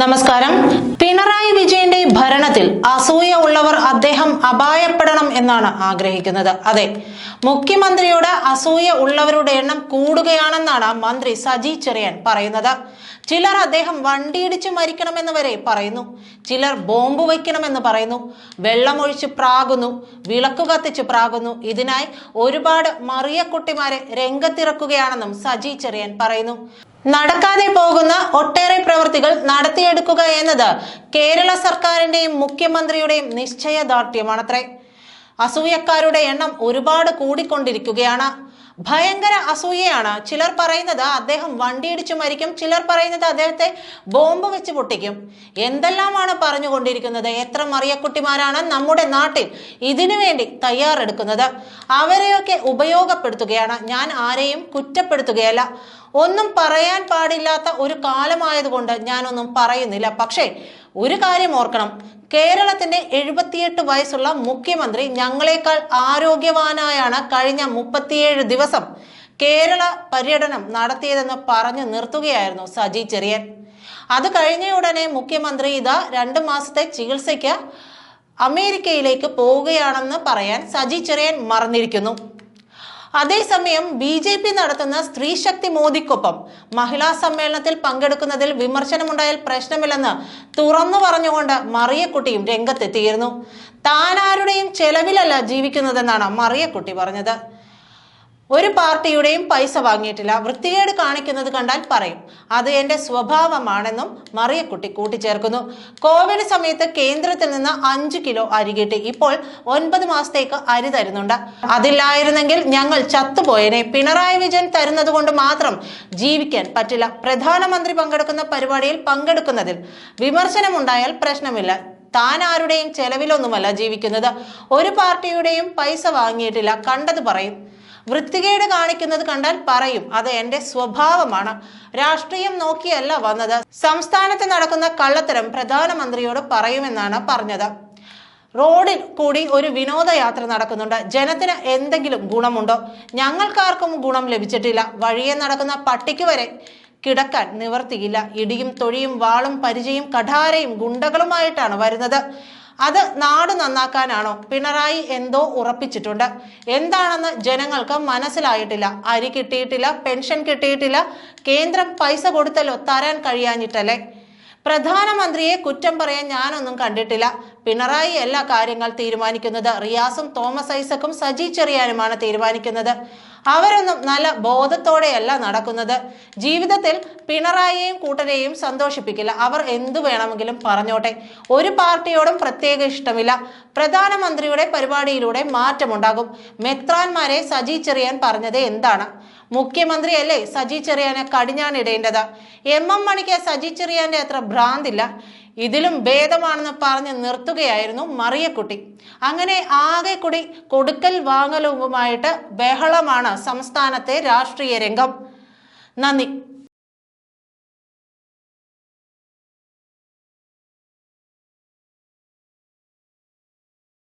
നമസ്കാരം. പിണറായി വിജയന്റെ ഭരണത്തിൽ അസൂയ ഉള്ളവർ അദ്ദേഹം അപായപ്പെടണം എന്നാണ് ആഗ്രഹിക്കുന്നത്. അതെ മുഖ്യമന്ത്രിയോട് അസൂയ ഉള്ളവരുടെ എണ്ണം കൂടുകയാണെന്നാണ് മന്ത്രി സജി ചെറിയാൻ പറയുന്നത്. ചിലർ അദ്ദേഹം വണ്ടിയിടിച്ച് മരിക്കണമെന്ന് വരെ പറയുന്നു. ചിലർ ബോംബ് വയ്ക്കണമെന്ന് പറയുന്നു. വെള്ളമൊഴിച്ച് പ്രാകുന്നു. വിളക്ക് കത്തിച്ച് പ്രാകുന്നു. ഇതിനായി ഒരുപാട് മറിയക്കുട്ടിമാരെ രംഗത്തിറക്കുകയാണെന്നും സജി ചെറിയാൻ പറയുന്നു. നടക്കാതെ പോകുന്ന ഒട്ടേറെ പ്രവൃത്തികൾ നടത്തിയെടുക്കുക എന്നത് കേരള സർക്കാരിന്റെയും മുഖ്യമന്ത്രിയുടെയും നിശ്ചയദാർഢ്യമാണത്രേ അസൂയക്കാരുടെ എണ്ണം ഒരുപാട് കൂടിക്കൊണ്ടിരിക്കുകയാണ്. ഭയങ്കര അസൂയയാണ്. ചിലർ പറയുന്നത് അദ്ദേഹം വണ്ടിയിടിച്ച് മരിക്കും. ചിലർ പറയുന്നത് അദ്ദേഹത്തെ ബോംബ് വെച്ച് പൊട്ടിക്കും. എന്തെല്ലാമാണ് പറഞ്ഞുകൊണ്ടിരിക്കുന്നത്? എത്ര മറിയക്കുട്ടിമാരാണ് നമ്മുടെ നാട്ടിൽ ഇതിനു വേണ്ടി തയ്യാറെടുക്കുന്നത്? അവരെയൊക്കെ ഉപയോഗപ്പെടുത്തുകയാണ്. ഞാൻ ആരെയും കുറ്റപ്പെടുത്തുകയല്ല. ഒന്നും പറയാൻ പാടില്ലാത്ത ഒരു കാലമായതുകൊണ്ട് ഞാനൊന്നും പറയുന്നില്ല. പക്ഷേ ഒരു കാര്യം ഓർക്കണം. കേരളത്തിന്റെ എഴുപത്തിയെട്ട് വയസ്സുള്ള മുഖ്യമന്ത്രി ഞങ്ങളെക്കാൾ ആരോഗ്യവാനായാണ് കഴിഞ്ഞ മുപ്പത്തിയേഴ് ദിവസം കേരള പര്യടനം നടത്തിയതെന്ന് പറഞ്ഞു നിർത്തുകയായിരുന്നു സജി ചെറിയൻ. അത് കഴിഞ്ഞ ഉടനെ മുഖ്യമന്ത്രി ഇതാ രണ്ട് മാസത്തെ ചികിത്സയ്ക്ക് അമേരിക്കയിലേക്ക് പോവുകയാണെന്ന് പറയാൻ സജി ചെറിയൻ മറന്നിരിക്കുന്നു. അതേസമയം ബി ജെ പി നടത്തുന്ന സ്ത്രീശക്തി മോദിക്കൊപ്പം മഹിളാ സമ്മേളനത്തിൽ പങ്കെടുക്കുന്നതിൽ വിമർശനമുണ്ടായാൽ പ്രശ്നമില്ലെന്ന് തുറന്നു പറഞ്ഞുകൊണ്ട് മറിയക്കുട്ടിയും രംഗത്തെത്തിയിരുന്നു. താനാരുടെയും ചെലവിലല്ല ജീവിക്കുന്നതെന്നാണ് മറിയക്കുട്ടി പറഞ്ഞത്. ഒരു പാർട്ടിയുടെയും പൈസ വാങ്ങിയിട്ടില്ല. വൃത്തികേട് കാണിക്കുന്നത് കണ്ടാൽ പറയും. അത് എന്റെ സ്വഭാവമാണെന്നും മറിയക്കുട്ടി കൂട്ടിച്ചേർക്കുന്നു. കോവിഡ് സമയത്ത് കേന്ദ്രത്തിൽ നിന്ന് അഞ്ചു കിലോ അരി കിട്ടി. ഇപ്പോൾ ഒൻപത് മാസത്തേക്ക് അരി തരുന്നുണ്ട്. അതില്ലായിരുന്നെങ്കിൽ ഞങ്ങൾ ചത്തുപോയനെ. പിണറായി വിജയൻ തരുന്നത് കൊണ്ട് മാത്രം ജീവിക്കാൻ പറ്റില്ല. പ്രധാനമന്ത്രി പങ്കെടുക്കുന്ന പരിപാടിയിൽ പങ്കെടുക്കുന്നതിൽ വിമർശനമുണ്ടായാൽ പ്രശ്നമില്ല. താൻ ആരുടെയും ചെലവിലൊന്നുമല്ല ജീവിക്കുന്നത്. ഒരു പാർട്ടിയുടെയും പൈസ വാങ്ങിയിട്ടില്ല. കണ്ടത് പറയും. വൃത്തികേട് കാണിക്കുന്നത് കണ്ടാൽ പറയും അത് എന്റെ സ്വഭാവമാണ്. രാഷ്ട്രീയം നോക്കിയല്ല വന്നത്. സംസ്ഥാനത്ത് നടക്കുന്ന കള്ളത്തരം പ്രധാനമന്ത്രിയോട് പറയുമെന്നാണ് പറഞ്ഞത്. റോഡിൽ കൂടി ഒരു വിനോദയാത്ര നടക്കുന്നുണ്ട്. ജനത്തിന് എന്തെങ്കിലും ഗുണമുണ്ടോ? ഞങ്ങൾക്കാർക്കും ഗുണം ലഭിച്ചിട്ടില്ല. വഴിയെ നടക്കുന്ന പട്ടിക്ക് വരെ കിടക്കാൻ നിവർത്തിയില്ല. ഇടിയും തൊഴിയും വാളും പരിചയും കഠാരയും ഗുണ്ടകളുമായിട്ടാണ് വരുന്നത്. അത് നാട് നന്നാക്കാനാണോ പിണറായി എന്തോ ഉറപ്പിച്ചിട്ടുണ്ട്. എന്താണെന്ന് ജനങ്ങൾക്ക് മനസ്സിലായിട്ടില്ല. അരി കിട്ടിയിട്ടില്ല പെൻഷൻ കിട്ടിയിട്ടില്ല കേന്ദ്രം പൈസ കൊടുത്തല്ലോ തരാൻ കഴിയാഞ്ഞിട്ടല്ലേ? പ്രധാനമന്ത്രിയെ കുറ്റം പറയാൻ ഞാനൊന്നും കണ്ടിട്ടില്ല. പിണറായി എല്ലാ കാര്യങ്ങൾ തീരുമാനിക്കുന്നത് റിയാസും തോമസ് ഐസക്കും സജി ചെറിയാനുമാണ് തീരുമാനിക്കുന്നത്. അവരൊന്നും നല്ല ബോധത്തോടെയല്ല നടക്കുന്നത്. ജീവിതത്തിൽ പിണറായിയെയും കൂട്ടരെയും സന്തോഷിപ്പിക്കില്ല. അവർ എന്തു വേണമെങ്കിലും പറഞ്ഞോട്ടെ. ഒരു പാർട്ടിയോടും പ്രത്യേക ഇഷ്ടമില്ല. പ്രധാനമന്ത്രിയുടെ പരിപാടിയിലൂടെ മാറ്റമുണ്ടാകും. മെത്രാന്മാരെ സജി ചെറിയാൻ പറഞ്ഞത് എന്താണ്? മുഖ്യമന്ത്രിയല്ലേ സജി ചെറിയാനെ കടിഞ്ഞാണിടേണ്ടത്? എം എം മണിക്ക് സജി ചെറിയാന്റെ അത്ര ഭ്രാന്തില്ല. ഇതിലും ഭേദമാണെന്ന് പറഞ്ഞ് നിർത്തുകയായിരുന്നു മറിയക്കുട്ടി. അങ്ങനെ ആകെ കൂടി കൊടുക്കൽ വാങ്ങലുമായിട്ട് ബഹളമാണ് സംസ്ഥാനത്തെ രാഷ്ട്രീയ രംഗം. നന്ദി.